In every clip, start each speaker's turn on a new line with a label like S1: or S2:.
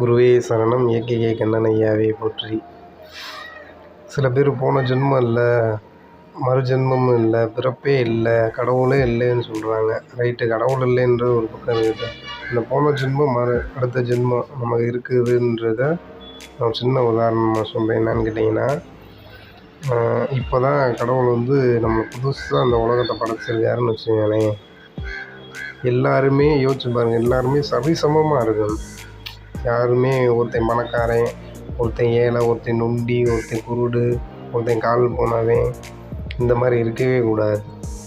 S1: குருவே சரணம். ஏகே கண்ணன் ஐயாவே போற்றி. சில பேர் போன ஜென்மம் இல்லை மறு ஜென்மம் இல்லை பிறப்பே இல்லை கடவுளே இல்லைன்னு சொல்கிறாங்க ரைட்டு கடவுள் இல்லைன்ற ஒரு பக்கம் இருக்குது. இந்த போன ஜென்மம் மறு அடுத்த ஜென்மம் நமக்கு இருக்குதுன்றத நான் சின்ன உதாரணமாக சொல்கிறேன் என்னன்னு கேட்டிங்கன்னா இப்போ தான் கடவுள் வந்து நம்ம புதுசாக அந்த உலகத்தை படைச்சிருக்காருன்னு வச்சுக்கோங்களேன். எல்லாருமே யோசிச்சு பாருங்கள் எல்லாருமே சரிசமமாக இருக்கணும். யாருமே ஒருத்தன் பணக்காரன் ஒருத்தன் ஏழை ஒருத்தன் நொண்டி ஒருத்தன் குருடு ஒருத்தன் கால் போனவன் இந்த மாதிரி இருக்கவே கூடாது.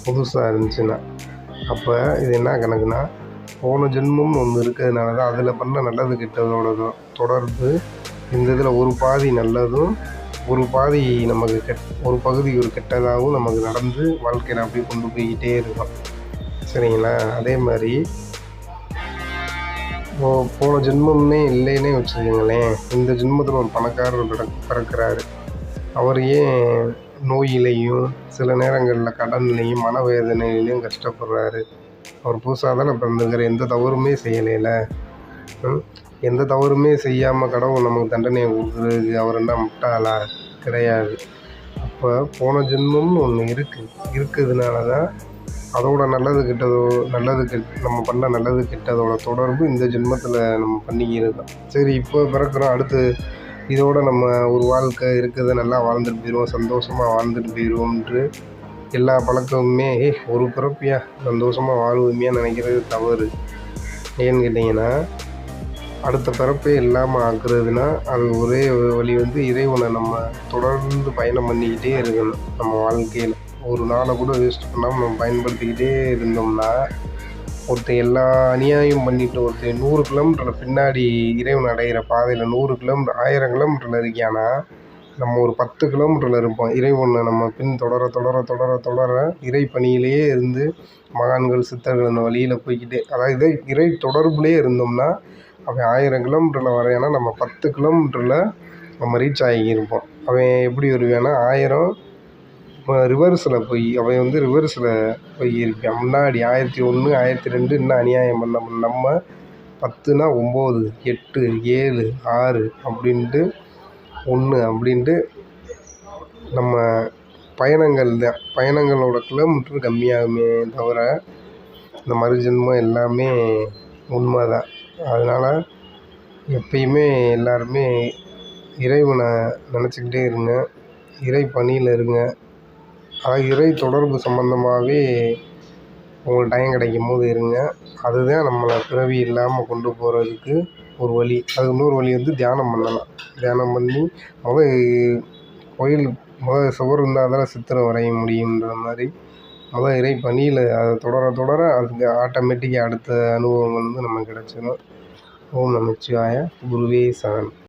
S1: புதுசாக இருந்துச்சுன்னா. அப்போ இது என்ன கணக்குன்னா போன ஜென்மம் ஒன்று இருக்கிறதுனால தான் அதில் பண்ண நல்லது கெட்டதோட தொடர்பு இந்த இதில் ஒரு பாதி நல்லதும் ஒரு பாதி நமக்கு கெட் ஒரு பகுதி ஒரு கெட்டதாகவும் நமக்கு நடந்து வாழ்க்கையில் அப்படியே கொண்டு போய்கிட்டே இருக்கும். சரிங்களா? அதே மாதிரி போன ஜென்மம்னே இல்லைன்னே வச்சுக்கோங்களேன். இந்த ஜென்மத்தில் ஒரு பணக்காரர் பிறக்கிறாரு. அவர் ஏன் நோயிலையும் சில நேரங்களில் கடன்லையும் மனவேதனையிலையும் கஷ்டப்படுறாரு? அவர் புதுசாக தானே பிறந்திருக்காரு. எந்த தவறுமே செய்யலையில எந்த தவறுமே செய்யாமல் கடவுள் நமக்கு தண்டனையை கொடுக்குறது அவர் என்ன முட்டாளா? கிடையாது. அப்போ போன ஜென்மம்னு ஒன்று இருக்குது இருக்கிறதுனால தான் அதோட நல்லது கெட்டதோ நல்லது கெட் நம்ம பண்ண நல்லது கெட்டதோட தொடர்பு இந்த ஜென்மத்தில் நம்ம பண்ணிக்கிறோம் சரி இப்போ பிறக்கிறோம் அடுத்து இதோட நம்ம ஒரு வாழ்க்கை இருக்கிறத நல்லா வாழ்ந்துட்டு போயிடுவோம் சந்தோஷமாக வாழ்ந்துட்டு போயிடுவோம்ன்று எல்லா பழக்கமுமே ஏ ஒரு பிறப்பியா சந்தோஷமாக வாழ்வுமையா நினைக்கிறது தவறு. ஏன்னு கேட்டிங்கன்னா அடுத்த பிறப்பே இல்லாமல் ஆக்குறதுனா அது ஒரே வழி வந்து இறைவனை நம்ம தொடர்ந்து பயணம் பண்ணிக்கிட்டே இருக்கணும் நம்ம வாழ்க்கையில். ஒரு நாளை கூட வேஸ்ட் பண்ணாமல் நம்ம பயன்படுத்திக்கிட்டே இருந்தோம்னா ஒருத்தன் எல்லா அநியாயம் பண்ணிட்டு ஒருத்தர் நூறு கிலோமீட்டரில் பின்னாடி இறைவன் அடைகிற பாதையில் நூறு கிலோமீட்டர் ஆயிரம் கிலோமீட்டரில் இருக்கியானா நம்ம ஒரு பத்து கிலோமீட்டரில் இருப்போம். இறைவனை நம்ம பின் தொடர தொடர தொடர தொடர இறை பணியிலேயே இருந்து மகான்கள் சித்தர்கள் அந்த வழியில் போய்க்கிட்டே அதாவது இறை இறை தொடர்புலேயே இருந்தோம்னா அவன் ஆயிரம் கிலோமீட்டரில் வரையானா நம்ம பத்து கிலோமீட்டரில் நம்ம ரீச் ஆகியிருப்போம். அவன் எப்படி வருவான்னா ஆயிரம் இப்போ ரிவர்ஸில் போய் அவன் வந்து ரிவர்ஸில் போய் இருப்பான் முன்னாடி ஆயிரத்தி ஒன்று ஆயிரத்தி ரெண்டு இன்னும் அநியாயம் பண்ண பண்ண நம்ம பத்துனா ஒம்பது எட்டு ஏழு ஆறு அப்படின்ட்டு ஒன்று அப்படின்ட்டு நம்ம பயணங்கள் தான். பயணங்களோட கிலோமீட்டர் கம்மியாகுமே தவிர இந்த மறுஜென்மம் எல்லாமே உண்மை தான் அதனால் எப்பயுமே எல்லாருமே இறைவனை நினச்சிக்கிட்டே இருங்க. இறை பணியில் இருங்க. அதாவது இறை தொடர்பு சம்மந்தமாகவே உங்களுக்கு டைம் கிடைக்கும் போது இருங்க. அதுதான் நம்மளை பிறவி இல்லாமல் கொண்டு போகிறதுக்கு ஒரு வழி. அது இன்னொரு வழி வந்து தியானம் பண்ணலாம். தியானம் பண்ணி முதல் கோயில் முதல் சுவர் இருந்தால் தானே சித்திரம் வரைய முடியுன்ற மாதிரி முதல் இறை பணியில் அதை தொடர தொடர அதுக்கு ஆட்டோமேட்டிக்காக அடுத்த அனுபவங்கள் வந்து நமக்கு கிடச்சிடும் ஓம் நமச்சிவாய. குருவே சரண்